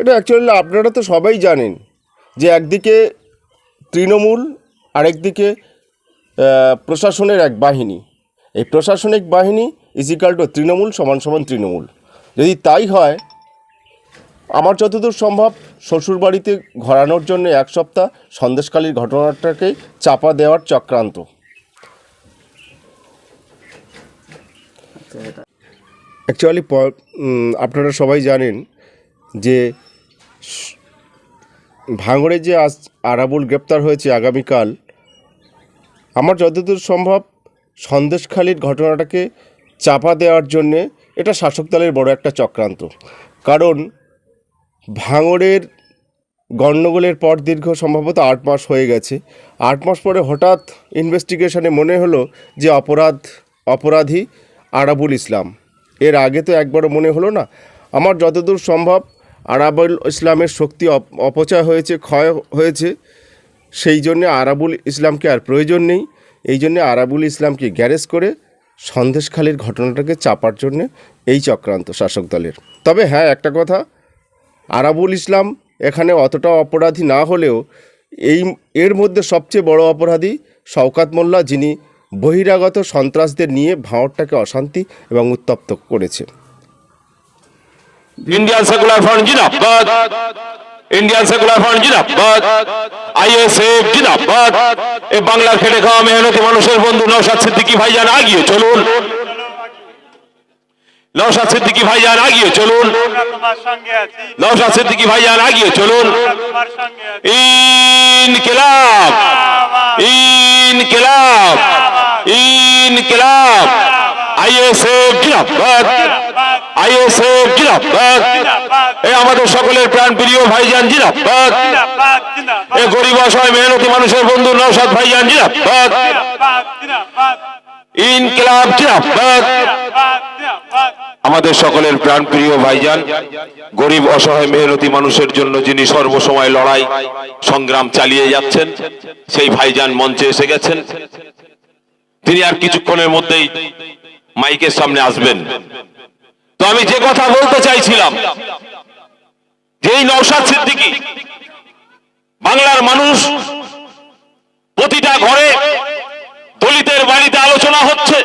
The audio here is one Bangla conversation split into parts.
এটা অ্যাকচুয়ালি আপনারা তো সবাই জানেন যে একদিকে তৃণমূল, আরেকদিকে প্রশাসনের এক বাহিনী। এই প্রশাসনিক বাহিনী ইজিকাল টু তৃণমূল সমান সমান তৃণমূল। যদি তাই হয়, আমার যতদূর সম্ভব শ্বশুরবাড়িতে ঘোরানোর জন্য এক সপ্তাহ সন্দেশকালীর ঘটনাটাকে চাপা দেওয়ার চক্রান্ত। অ্যাকচুয়ালি আপনারা সবাই জানেন যে ভাঙড়ে যে আজ আরাবুল গ্রেপ্তার হয়েছে আগামীকাল, আমার যতদূর সম্ভব সন্দেশখালির ঘটনাটাকে চাপা দেওয়ার জন্যে এটা শাসক দলের বড় একটা চক্রান্ত। কারণ ভাঙড়ের গণ্ডগোলের পর দীর্ঘ সম্ভবত আট মাস হয়ে গেছে। আট মাস পরে হঠাৎ ইনভেস্টিগেশনে মনে হলো যে অপরাধ, অপরাধী আরাবুল ইসলাম। এর আগে তো একবারও মনে হলো না। আমার যতদূর সম্ভব আরাবুল ইসলামের শক্তি অপ- অপচয় হয়েছে, ক্ষয় হয়েছে, সেই জন্যে আরাবুল ইসলামকে আর প্রয়োজন নেই। এই জন্যে আরাবুল ইসলামকে গ্যারেজ করে সন্দেশখালির ঘটনাটাকে চাপার জন্যে এই চক্রান্ত শাসক দলের। তবে হ্যাঁ একটা কথা, আরাবুল ইসলাম এখানে অতটা অপরাধী না হলেও এই এর মধ্যে সবচেয়ে বড় অপরাধী শওকাত মোল্লা, যিনি বহিরাগত সন্ত্রাসদের নিয়ে ভাঁড়টাকে অশান্তি এবং উত্তপ্ত করেছে। ইন্ডিয়ান সেকুলার ফ্রন্ট জিন্দাবাদ ইন্ডিয়ান সেকুলার ফ্রন্ট জিন্দাবাদ আইএসএফ জিন্দাবাদ এ বাংলার খেটে খাওয়া মেহনতি মানুষের বন্ধু নওশাদ সিদ্দিকী ভাইজান, আগিয়ে চলুন। নওশাদ সিদ্দিকী ভাইজান, আগিয়ে চলুন। নওশাদ সিদ্দিকী ভাইজান, আগিয়ে চলুন। ইনকিলাব। ইনকিলাব। ইনকিলাব। আইএসএফ জিন্দাবাদ এ আমাদের সকলের প্রাণ প্রিয় ভাইজান জিন্দাবাদ। এ গরিব অসহায় মেহনতি মানুষের বন্ধু নওশাদ ভাইজান জিন্দাবাদ। ইনকিলাব আমাদের সকলের প্রাণ প্রিয় ভাইজান গরিব অসহায় মেহনতি মানুষের জন্য যিনি সর্বসময় লড়াই সংগ্রাম চালিয়ে যাচ্ছেন সেই ভাইজান মঞ্চে এসে গেছেন। তিনি আর কিছুক্ষণের মধ্যেই মাইকের সামনে আসবেন। তো আমি যে কথা বলতে চাইছিলাম যে এই নৌসাদ সিদ্দিকী, বাংলার মানুষ প্রতিটা ঘরে দলিতের বাড়িতে আলোচনা হচ্ছে,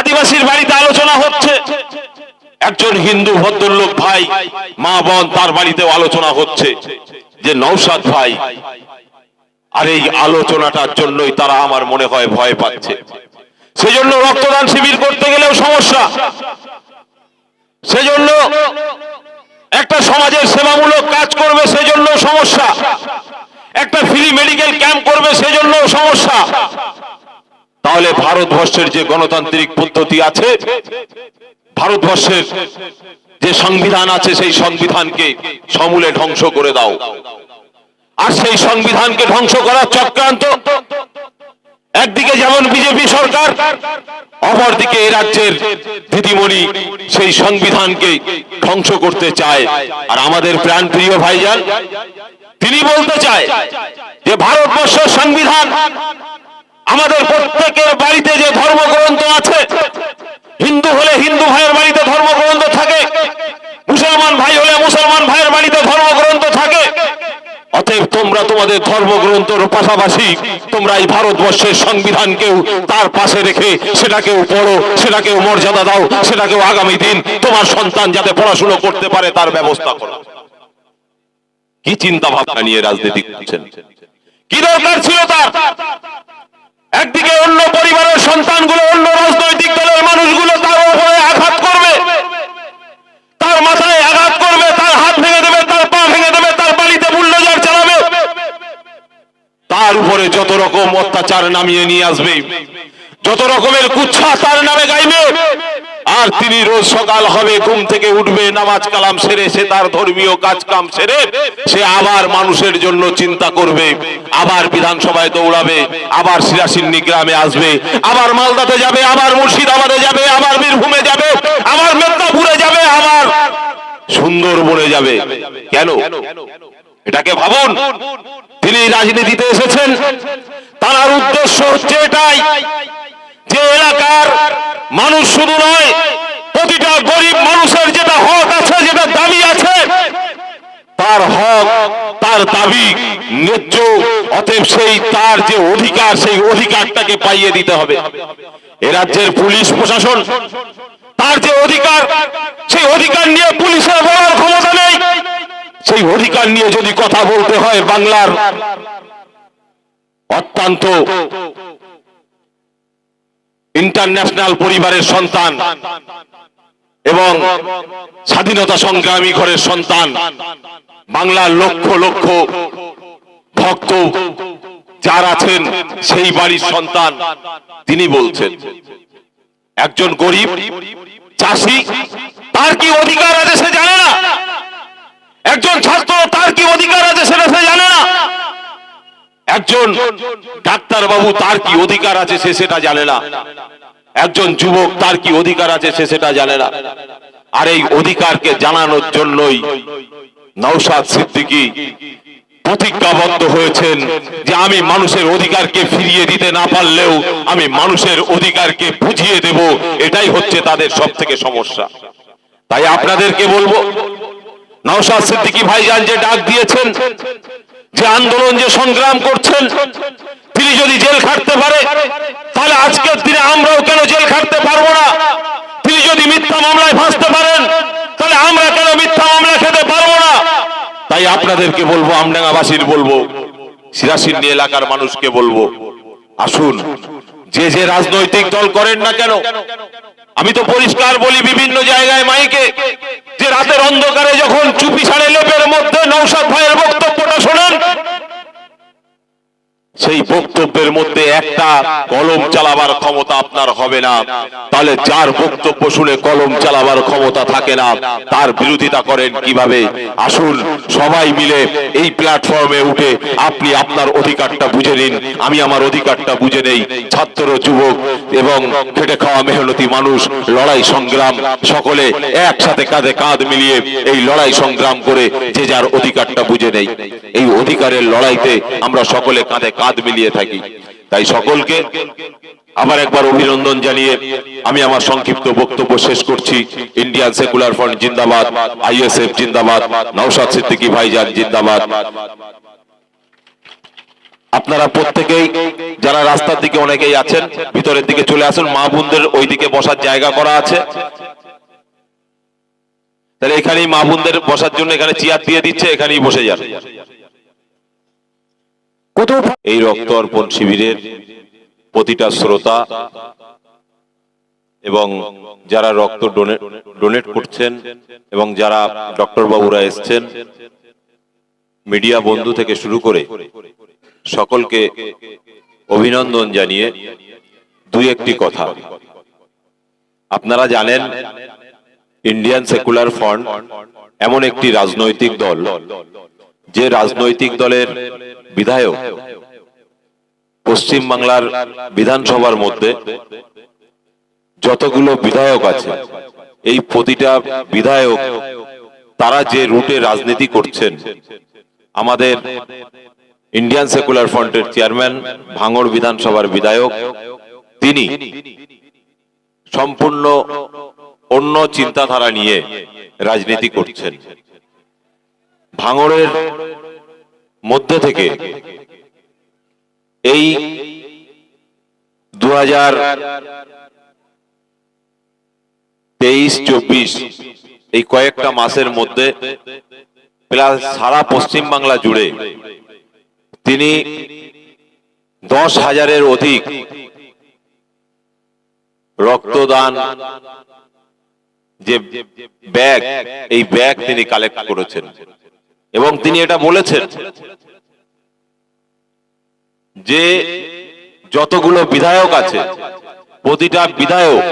আদিবাসীর বাড়িতে আলোচনা হচ্ছে। একজন হিন্দু ভদ্রলোক ভাই, মা বোন তার বাড়িতেও আলোচনা হচ্ছে যে নৌসাদ ভাই, আর এই আলোচনাটার জন্যই তারা আমার মনে হয় ভয় পাচ্ছে। সেজন্য রক্তদান শিবির করতে গেলেও সমস্যা। সেজন্য একটা সমাজের সেবামূলক কাজ করবে সেজন্য সমস্যা। একটা ফ্রি মেডিকেল ক্যাম্প করবে সেজন্য সমস্যা। তাহলে ভারতবর্ষের যে গণতান্ত্রিক পদ্ধতি আছে, ভারতবর্ষের যে সংবিধান আছে সেই সংবিধানকে সমূলে ধ্বংস করে দাও। আর সেই সংবিধানকে ধ্বংস করার চক্রান্ত একদিকে যেমন বিজেপি সরকার, অপরদিকে এই রাজ্যের দিদিমণি সেই সংবিধানকে ধ্বংস করতে চায়। আর আমাদের প্রাণ প্রিয় ভাইজান, তিনি বলতে চায় যে ভারতবর্ষ সংবিধান আমাদের প্রত্যেকের বাড়িতে যে ধর্মগ্রন্থ আছে হিন্দু হলে হিন্দু ভাইয়ের বাড়িতে ধর্মগ্রন্থ থাকে মুসলমান ভাই হলে মুসলমান ভাইয়ের বাড়িতে ধর্মগ্রন্থ থাকে অতএব তোমরা তোমাদের ধর্মগ্রন্থর পাশাপাশি তোমরা এই ভারতবর্ষের সংবিধানকেও তার পাশে রেখে সেটাকেও পড়ো, সেটাকেও মর্যাদা দাও, সেটাকেও আগামী দিন তোমার সন্তান যাতে পড়াশুনো করতে পারে তার ব্যবস্থা করো। কি চিন্তা ভাবনা নিয়ে রাজনীতি করছেন? কি দরকার ছিল তার একদিকে অন্য পরিবারের সন্তানগুলো অন্য রাজনৈতিক দলের মানুষগুলো তার উপরে আঘাত করবে তার মাথায় আঘাত করবে তার হাত ভেঙে দেবে তার পা ভেঙে দেবে তার বাড়িতে বুল্ডোজার চালাবে তার উপরে যত অত্যাচার নামিয়ে নিয়ে আসবে। যত রকমের কুচ্ছা তার নামে গাইবে। আর তিনি রোজ সকাল হবে, ঘুম থেকে উঠবে, নামাজ কালাম সেরে, সে তার ধর্মীয় কাজ কাম সেরে, সে আবার মানুষের জন্য চিন্তা করবে। আবার বিধানসভায় দৌড়াবে, আবার সিরাসিন্নি গ্রামে আসবে, আবার মালদাতে যাবে, আবার মুর্শিদাবাদে যাবে, আবার বীরভূমে যাবে, আবার মেদিনীপুরে যাবে, আবার সুন্দরবনে যাবে। কেন? এটাকে ভাবুন। তিনি রাজনীতিতে এসেছেন। তার উদ্দেশ্য হচ্ছে এটাই, যে এলাকার মানুষ শুধু নয়, প্রতিটা গরিব মানুষের যেটা হক আছে, যেটা দাবি আছে, তার হক, তার দাবি ন্যায্য, অতএব সেই তার যে অধিকার, সেই অধিকারটাকে পাইয়ে দিতে হবে। এ রাজ্যের পুলিশ প্রশাসন, তার যে অধিকার, সেই অধিকার নিয়ে পুলিশের বলার ক্ষমতা নেই। সেই অধিকার নিয়ে যদি কথা বলতে হয় বাংলার অত্যন্ত ইন্টারন্যাশনাল পরিবারের সন্তান এবং স্বাধীনতা সংগ্রামী ঘরের সন্তান। বাংলার লক্ষ লক্ষ ভক্ত যার আছেন, সেই বাড়ির সন্তান তিনি বলছেন। একজন গরিব চাষি, তার কি অধিকার আছে সে জানে না? একজন ছাত্র, তার কি অধিকার আছে সেটা সে জানে না? একজন ডাক্তার বাবু তার কি অধিকার আছে সে সেটা জানে না। একজন যুবক তার কি অধিকার আছে সে সেটা জানে না। আর এই অধিকারকে জানানোর জন্যই নৌসাদ সিদ্দিকী প্রতিজ্ঞাবদ্ধ হয়েছেন যে আমি মানুষের অধিকারকে ফিরিয়ে দিতে না পারলেও আমি মানুষের অধিকারকে বুঝিয়ে দেব, এটাই হচ্ছে তাদের সব থেকে সমস্যা। তাই আপনাদেরকে বলব, নওশাদ সিদ্দিকী ভাইজান যে ডাক দিয়েছেন যে আন্দোলন, যে সংগ্রাম করছেন, তিনি যদি জেল খাটতে পারে, তাহলে আজকের দিনে আমরাও কেন জেল খাটতে পারব না? তিনি যদি মিথ্যা মামলায় ফাঁসতে পারেন, তাহলে আমরা কেন মিথ্যা মামলা খেতে পারব না? তাই আপনাদেরকে বলব, আমডাঙ্গাবাসীর বলব সিরাসিন্নি এলাকার মানুষকে বলব, আসুন, যে যে রাজনৈতিক দল করেন না কেন আমি তো পরিষ্কার বলি বিভিন্ন জায়গায় মাইকে, যে রাতের অন্ধকারে যখন চুপি সাড়ে লেপের মধ্যে নৌসাদ ভাইয়ের বক্তব্যটা শোনেন সেই বক্তব্যের মধ্যে একটা কলম চালাবার ক্ষমতা আপনার হবে না। তাহলে যার বক্তব্য শুনে কলম চালাবার ক্ষমতা থাকে না, তার বিরোধিতা করেন কীভাবে? আসুন, সবাই মিলে এই প্ল্যাটফর্মে উঠে আপনি আপনার অধিকারটা বুঝে নিন। আমি আমার অধিকারটা বুঝে নেই। ছাত্র, যুবক এবং খেটে খাওয়া মেহনতি মানুষ, লড়াই সংগ্রাম, সকলে একসাথে কাঁধে কাঁধ মিলিয়ে এই লড়াই সংগ্রাম করে যে যার অধিকারটা বুঝে নেই। এই অধিকারের লড়াইতে আমরা সকলে কাঁধে কাঁধ মিলিয়ে থাকি। তাই সকলকে আবার একবার অভিনন্দন জানিয়ে আমি আমার সংক্ষিপ্ত বক্তব্য শেষ করছি। ইন্ডিয়ান সেকুলার ফ্রন্ট জিন্দাবাদ, আইএসএফ জিন্দাবাদ, নওশাদ সিদ্দিকী ভাইজান জিন্দাবাদ। আপনারা প্রত্যেকেই যারা রাস্তার দিকে অনেকেই আছেন, ভিতরের দিকে চলে আসুন, মা বোনদের ওই দিকে বসার জায়গা করা আছে। তাহলে এখানেই মা বোনদের বসার জন্য এখানে চেয়ার দিয়ে দিচ্ছে, এখানেই বসে যান। এই রক্ত অর্পণ শিবিরের প্রতিটা শ্রোতা এবং যারা রক্ত ডোনেট করছেন এবং যারা ডক্টর বাবুরা এসছেন, মিডিয়া বন্ধু থেকে শুরু করে সকলকে অভিনন্দন জানিয়ে দুই একটি কথা। আপনারা জানেন, ইন্ডিয়ান সেকুলার ফ্রন্ট এমন একটি রাজনৈতিক দল, যে রাজনৈতিক দলের বিধায়ক। পশ্চিম বাংলার বিধানসভার মধ্যে যতগুলো বিধায়ক আছে, এই প্রতিটা বিধায়ক, তারা যে রুটে রাজনীতি করছেন, আমাদের ইন্ডিয়ান সেকুলার ফ্রন্টের চেয়ারম্যান, ভাঙড় বিধানসভার বিধায়ক, তিনি সম্পূর্ণ অন্য চিন্তাধারা নিয়ে রাজনীতি করছেন। ভাঙড়ের মধ্যে থেকে এই দু হাজার তেইশ, চব্বিশ, এই কয়েকটা মাসের মধ্যে, প্লাস সারা পশ্চিম বাংলা জুড়ে তিনি দশ হাজারের অধিক রক্তদান যে ব্যাগ, এই ব্যাগ তিনি কালেক্ট করেছেন। এবং তিনি এটা বলেছেন যে যতগুলো বিধায়ক আছে, প্রতিটা বিধায়ক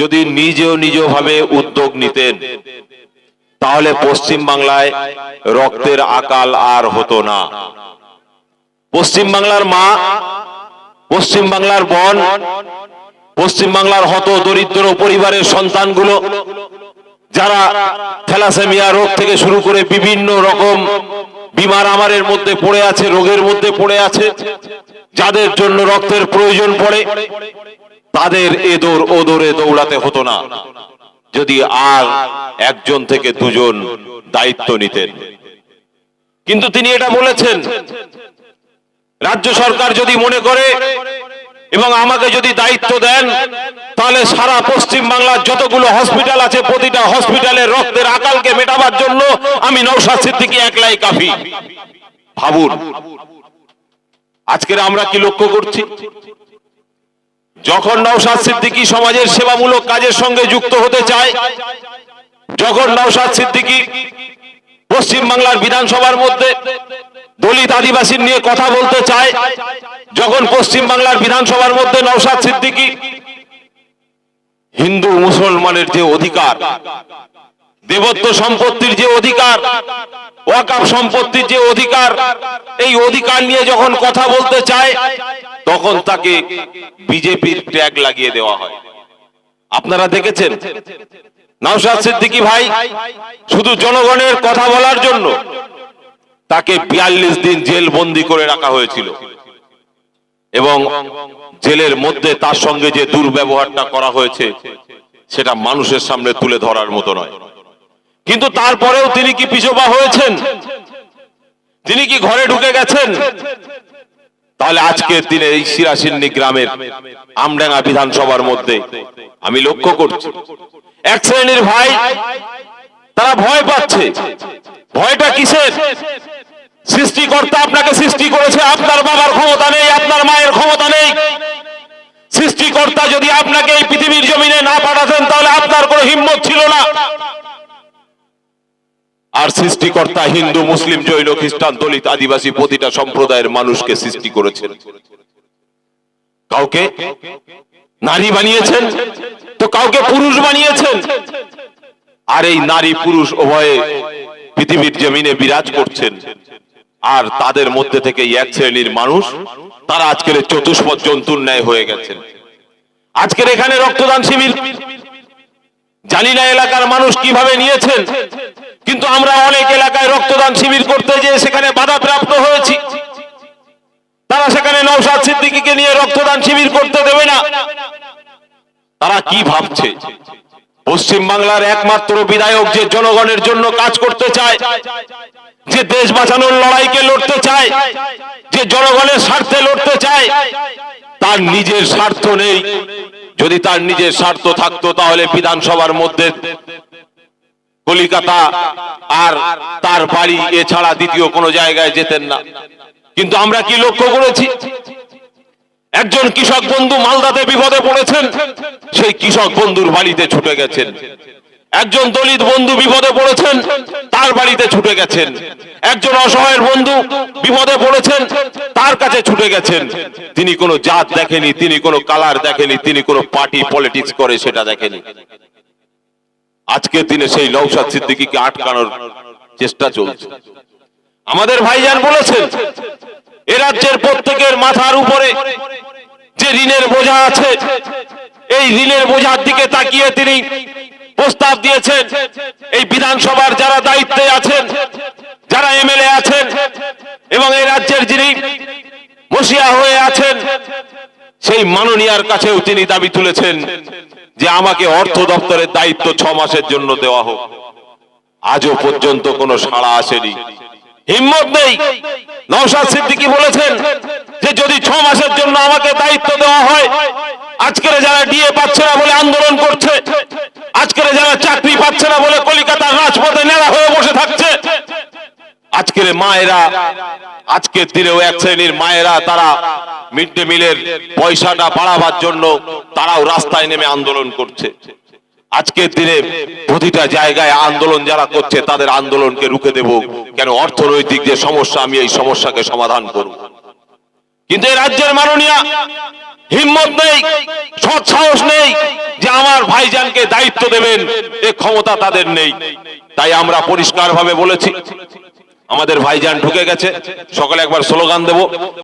যদি নিজেও নিজভাবে উদ্যোগ নিতেন, তাহলে পশ্চিম বাংলায় রক্তের আকাল আর হতো না। পশ্চিম বাংলার মা, পশ্চিম বাংলার বন, পশ্চিম বাংলার হত দরিদ্র পরিবারের সন্তানগুলো যারা থ্যালাসেমিয়া রোগ থেকে শুরু করে বিভিন্ন রকম বিমার আমারের মধ্যে পড়ে আছে, রোগের মধ্যে পড়ে আছে, যাদের জন্য রক্তের প্রয়োজন পড়ে, তাদের এদোর ওদরে দৌড়াতে হতো না। যদি আর একজন থেকে দুজন দায়িত্ব নিতেন। কিন্তু তিনি এটা বলেছেন। রাজ্য সরকার যদি মনে করে এবং আমাকে যদি দায়িত্ব দেন, তাহলে সারা পশ্চিম বাংলার যতগুলো হসপিটাল আছে, প্রতিটা হসপিটালের রক্তের আকালকে মেটাবার জন্য আমি নৌসাদ সিদ্দিকি একলাই কাফি। ভাবুন, আজকের আমরা কি লক্ষ্য করছি? যখন নৌসাদ সিদ্দিকী সমাজের সেবামূলক কাজের সঙ্গে যুক্ত হতে চায়, যখন নৌসাদ সিদ্দিকী পশ্চিম বাংলার বিধানসভার মধ্যে দলিত আদিবাসীর নিয়ে কথা বলতে চায়, যখন পশ্চিম বাংলার বিধানসভার মধ্যে নৌসাদ সিদ্দিকী, হিন্দু মুসলমানের যে অধিকার, দেবত্ব সম্পত্তির যে অধিকার ওয়াকাফ সম্পত্তির যে অধিকার, এই অধিকার নিয়ে যখন কথা বলতে চায়, তখন তাকে বিজেপির ট্যাগ লাগিয়ে দেওয়া হয়। আপনারা দেখেছেন? নওশাদ সিদ্দিকী ভাই, শুধু জনগণের কথা বলার জন্য তাকে বিয়াল্লিশ দিন জেল বন্দি করে রাখা হয়েছিল। এবং জেলের মধ্যে তার সঙ্গে যে দুর্ব্যবহারটা করা হয়েছে, সেটা মানুষের সামনে তুলে ধরার মতো নয়। কিন্তু তারপরেও তিনি কি পিছপা হয়েছেন? তিনি কি ঘরে ঢুকে গেছেন? তাহলে আজকের দিনে এই সিরাসিন্নি গ্রামের আমডাঙ্গা বিধানসভার মধ্যে আমি লক্ষ্য করছি, এক শ্রেণির ভাই, তারা ভয় পাচ্ছে। ভয়টা কিসের? সৃষ্টিকর্তা আপনাকে সৃষ্টি করেছে, আপনার বাবার ক্ষমতা নেই, আপনার মায়ের ক্ষমতা নেই। সৃষ্টিকর্তা যদি আপনাকে এই পৃথিবীর জমিনে না পাঠাতেন, তাহলে আপনার কোনো হিম্মত ছিল না। আর সৃষ্টিকর্তা হিন্দু, মুসলিম, জৈন, খ্রিস্টান, দলিত, আদিবাসী প্রতিটা সম্প্রদায়ের মানুষকে সৃষ্টি করেছেন। কাউকে নারী বানিয়েছেন, তো কাউকে পুরুষ বানিয়েছেন। আর এই নারী পুরুষ উভয়ে পৃথিবীর জমিনে বিরাজ করছেন। আর তাদের মধ্যে থেকে এক শ্রেণির মানুষ, তারা আজকের চতুষ্পদ জন্তুর ন্যায় হয়ে গেছেন। আজকের এখানে রক্তদান শিবির, জানি না এলাকার মানুষ কীভাবে নিয়েছেন, কিন্তু আমরা অনেক এলাকায় রক্তদান শিবির করতে যেয়ে সেখানে বাধাপ্রাপ্ত হয়েছি। তারা সেখানে নৌসাদ সিদ্দিকীকে নিয়ে রক্তদান শিবির করতে দেবে না। তারা কি ভাবছে? পশ্চিম বাংলার একমাত্র বিধায়ক যে জনগণের জন্য কাজ করতে চায়, যে দেশ বাঁচানোর লড়াইকে লড়তে চায়, যে জনগণের স্বার্থে লড়তে চায়, তার নিজের স্বার্থ নেই। যদি তার নিজের স্বার্থ থাকতো তাহলে বিধানসভার মধ্যে কলিকাতা আর তার বাড়ি এছাড়া দ্বিতীয় কোনো জায়গায় যেতেন না। কিন্তু আমরা কি লক্ষ্য করেছি? একজন কৃষক বন্ধু মালদাতে বিপদে পড়েছেন, সেই কৃষক বন্ধুর বাড়িতে ছুটে গেছেন। একজন দলিত বন্ধু বিপদে পড়েছেন, তার বাড়িতে ছুটে গেছেন। একজন অসহায়ের বন্ধু বিপদে পড়েছেন, তার কাছে ছুটে গেছেন। তিনি কোনো জাত দেখেনি, তিনি কোনো কালার দেখেনি, তিনি কোনো পার্টি পলিটিক্স করে সেটা দেখেনি। আজকের দিনে সেই নৌসাদ সিদ্দিকীকে আটকানোর চেষ্টা চলছে। আমাদের ভাইজান বলেছেন এ রাজ্যের প্রত্যেকের মাথার উপরে যে ঋণের বোঝা আছে, এই ঋণের বোঝার দিকে তাকিয়ে তিনি প্রস্তাব দিয়েছেন। এই বিধানসভার যারা দায়িত্বে আছেন, যারা এমএলএ আছেন, এবং এই রাজ্যের যিনি মসিয়া হয়ে আছেন, সেই মাননীয়ার কাছেও তিনি দাবি তুলেছেন যে আমাকে অর্থ দপ্তরের দায়িত্ব ছ মাসের জন্য দেওয়া হোক। আজও পর্যন্ত কোনো সাড়া আসেনি। হিম্মত নেই। নওশাদ সিদ্দিকী বলেছেন যে যদি ছ মাসের জন্য আমাকে দায়িত্ব দেওয়া হয়, আজকের যারা ডিএ পাচ্ছে না বলে আন্দোলন করছে, আজকের যারা চাকরি পাচ্ছে না বলে কলিকাতার রাজপথে নেড়া হয়ে বসে থাকছে, আজকের মায়েরা, আজকের দিনেও এক শ্রেণির মায়েরা তারা মিড ডে মিলের পয়সাটা বাড়াবার জন্য তারাও রাস্তায় নেমে আন্দোলন করছে। আজকের দিনে প্রতিটা জায়গায় আন্দোলন যারা করছে, তাদের আন্দোলনকে রুখে দেব। কেন? অর্থনৈতিক যে সমস্যা, আমি এই সমস্যাকে সমাধান করব। কিন্তু এই রাজ্যের মাননীয়া হিম্মত নেই, সৎ সাহস নেই যে আমার ভাইজানকে দায়িত্ব দেবেন, এ ক্ষমতা তাদের নেই। তাই আমরা পরিষ্কারভাবে বলেছি, আমাদের ভাইজান ঢুকে গেছে, সকলে একবার স্লোগান দেব।